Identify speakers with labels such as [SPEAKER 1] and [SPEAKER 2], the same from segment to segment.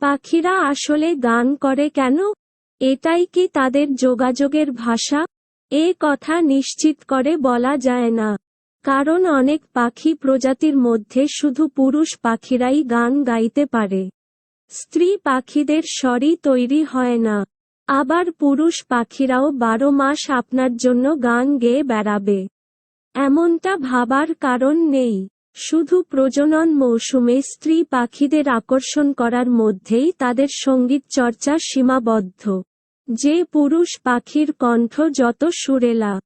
[SPEAKER 1] পাখিরা আসলে গান করে কেন? এটাই কি তাদের যোগাযোগের ভাষা? এ কথা নিশ্চিত করে বলা যায় না। কারণ অনেক পাখি প্রজাতির মধ্যে শুধু পুরুষ পাখিরাই গান গাইতে পারে। স্ত্রী পাখিদের স্বরই তৈরি হয় না। আবার পুরুষ পাখিরাও বারো মাস আপনার জন্য গান গেয়ে বেড়াবে। এমনটা ভাবার কারণ নেই। শুধু প্রজনন মৌসুমে স্ত্রী পাখিদের আকর্ষণ করার মধ্যেই তাদের সংগীত চর্চা সীমাবদ্ধ। যে পুরুষ পাখির কণ্ঠ যত সুরেলা,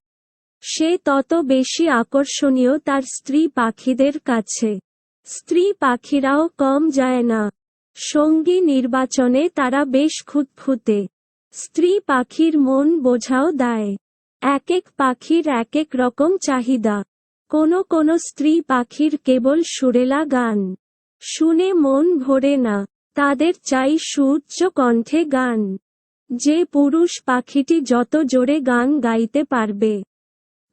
[SPEAKER 1] সে তত বেশি আকর্ষণীয় তার স্ত্রী পাখিদের কাছে। স্ত্রী পাখিরাও কম যায় না। সঙ্গী নির্বাচনে তারা বেশ খুঁতখুঁতে স্ত্রী পাখির মন বোঝাও দেয়। এক এক পাখির এক এক রকম চাহিদা। কোনো কোনো স্ত্রী পাখির কেবল সুরেলা গান। শুনে মন ভরে না, তাদের চাই সুউচ্চ কণ্ঠে গান। যে পুরুষ পাখিটি যত জোরে গান গাইতে পারবে,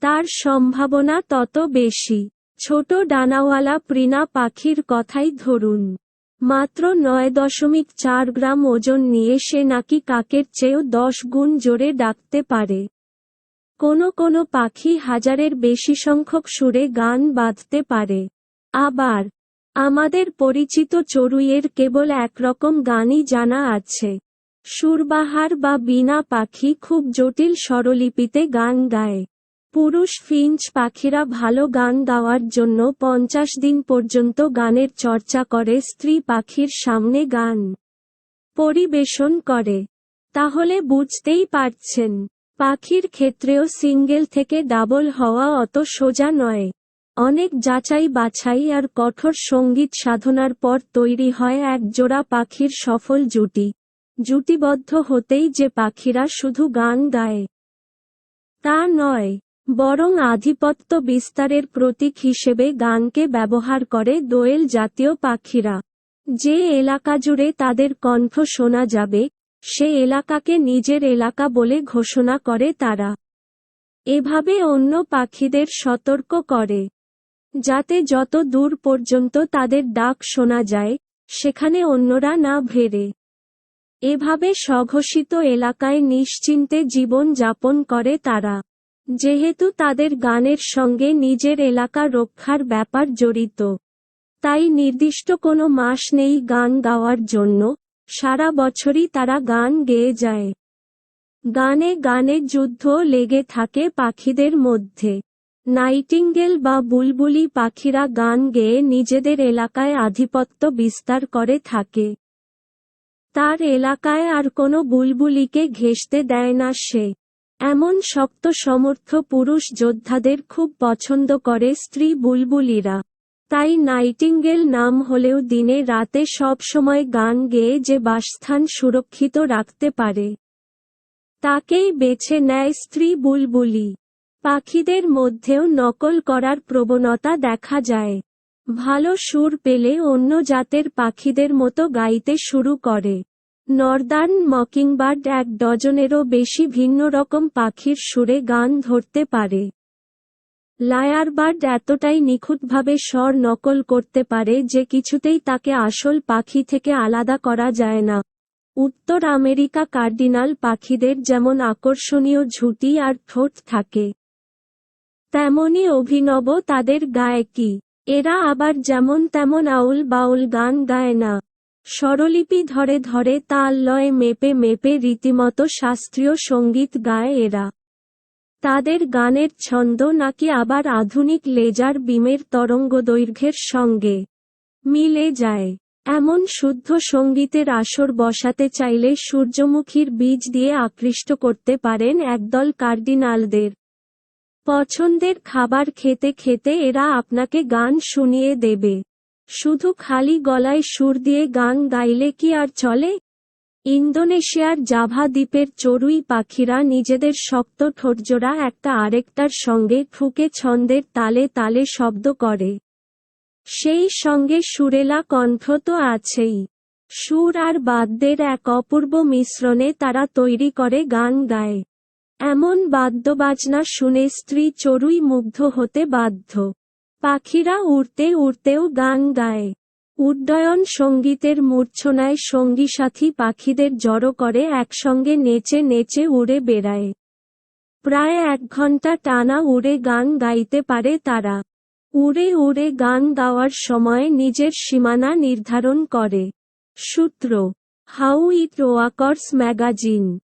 [SPEAKER 1] তার সম্ভাবনা তত বেশি। ছোট ডানাওয়ালা প্রিনা পাখির কথাই ধরুন। মাত্র নয় দশমিক চার গ্রাম ওজন নিয়ে সে নাকি কাকের চেয়েও দশ গুণ জোরে ডাকতে পারে। কোনো কোনো পাখি হাজারের বেশি সংখ্যক সুরে গান বাঁধতে পারে। আবার, আমাদের পরিচিত চড়ুইয়ের কেবল একরকম গানই জানা আছে। সুরবাহার বা বিনা পাখি খুব জটিল স্বরলিপিতে গান গায়। পুরুষ ফিঞ্চ পাখিরা ভালো গান গাওয়ার জন্য পঞ্চাশ দিন পর্যন্ত গানের চর্চা করে স্ত্রী পাখির সামনে গান পরিবেশন করে। তাহলে বুঝতেই পারছেন পাখির ক্ষেত্রেও সিঙ্গেল থেকে ডাবল হওয়া অত সোজা নয়। অনেক যাচাই বাছাই আর কঠোর সংগীত সাধনার পর তৈরি হয় এক জোড়া পাখির সফল জুটি। জুটিবদ্ধ হতেই যে পাখিরা শুধু গান গায়, তা নয়, বরং আধিপত্য বিস্তারের প্রতীক হিসেবে গানকে ব্যবহার করে দোয়েল জাতীয় পাখিরা। যে এলাকা জুড়ে তাদের কণ্ঠ শোনা যাবে সে এলাকাকে নিজের এলাকা বলে ঘোষণা করে তারা। এভাবে অন্য পাখিদের সতর্ক করে। যাতে যত দূর পর্যন্ত তাদের ডাক শোনা যায়, সেখানে অন্যরা না ভেড়ে। এভাবে স্বঘোষিত এলাকায় নিশ্চিন্তে জীবন যাপন করে তারা। যেহেতু তাদের গানের সঙ্গে নিজের এলাকা রক্ষার ব্যাপার জড়িত। তাই নির্দিষ্ট কোনো মাস নেই গান গাওয়ার জন্য সারা বছরই তারা গান গেয়ে যায়। গানে গানে যুদ্ধ লেগে থাকে পাখিদের মধ্যে। নাইটিঙ্গেল বা বুলবুলি পাখিরা গান গেয়ে নিজেদের এলাকায় আধিপত্য বিস্তার করে থাকে। তার এলাকায় আর কোনো বুলবুলিকে ঘেঁষতে দেয় না সে। এমন শক্ত সমর্থ পুরুষ যোদ্ধাদের খুব পছন্দ করে স্ত্রী বুলবুলিরা। তাই নাইটিঙ্গেল নাম হলেও দিনে রাতে সব সময় গান গেয়ে যে বাসস্থান সুরক্ষিত রাখতে পারে, তাকেই বেছে নেয় স্ত্রী বুলবুলি। পাখিদের মধ্যেও নকল করার প্রবণতা দেখা যায়। ভালো সুর পেলে অন্য জাতের পাখিদের মতো গাইতে শুরু করে। নর্দার্ন মকিংবার্ড এক ডজনেরও বেশি ভিন্ন রকম পাখির সুরে গান ধরতে পারে। লায়ারবার্ড এতটাই নিখুঁতভাবে স্বর নকল করতে পারে যে কিছুতেই তাকে আসল পাখি থেকে আলাদা করা যায় না। উত্তর আমেরিকা কার্ডিনাল পাখিদের যেমন আকর্ষণীয় ঝুঁটি আর ঠোঁট থাকে, তেমনই অভিনব তাদের গায়কি এরা আবার যেমন তেমন আউল বাউল গান গায় না। স্বরলিপি ধরে ধরে তাল লয়ে মেপে মেপে রীতিমতো শাস্ত্রীয় সংগীত গায় এরা। তাদের গানের ছন্দ নাকি আবার আধুনিক লেজার বিমের তরঙ্গদৈর্ঘ্যের সঙ্গে মিলে যায়। এমন শুদ্ধ সঙ্গীতের আসর বসাতে চাইলে সূর্যমুখীর বীজ দিয়ে আকৃষ্ট করতে পারেন একদল কার্ডিনালদের। পছন্দের খাবার খেতে খেতে এরা আপনাকে গান শুনিয়ে দেবে। শুধু খালি গলায় সুর দিয়ে গান গাইলে কি আর চলে? ইন্দোনেশিয়ার জাভা দ্বীপের চড়ুই পাখিরা নিজেদের শক্ত ঠোঁটজোড়া একটা আরেকটার সঙ্গে ঠুকে ছন্দের তালে তালে শব্দ করে। সেই সঙ্গে সুরেলা কণ্ঠ তো আছেই। সুর আর বাদ্যের এক অপূর্ব মিশ্রণে তারা তৈরি করে গান গায়। এমন বাদ্যবাজনা শুনে স্ত্রী চড়ুই মুগ্ধ হতে বাধ্য। পাখিরা উড়তে উড়তেও গান গায়। উড্ডয়ন সঙ্গীতের মূর্ছনায় সঙ্গী সাথী পাখিদের জড়ো করে একসঙ্গে নেচে নেচে উড়ে বেড়ায়। প্রায় এক ঘণ্টা টানা উড়ে গান গাইতে পারে তারা। উড়ে উড়ে গান গাওয়ার সময় নিজের সীমানা নির্ধারণ করে। সূত্র, হাউ ইট ওয়াকর্স ম্যাগাজিন।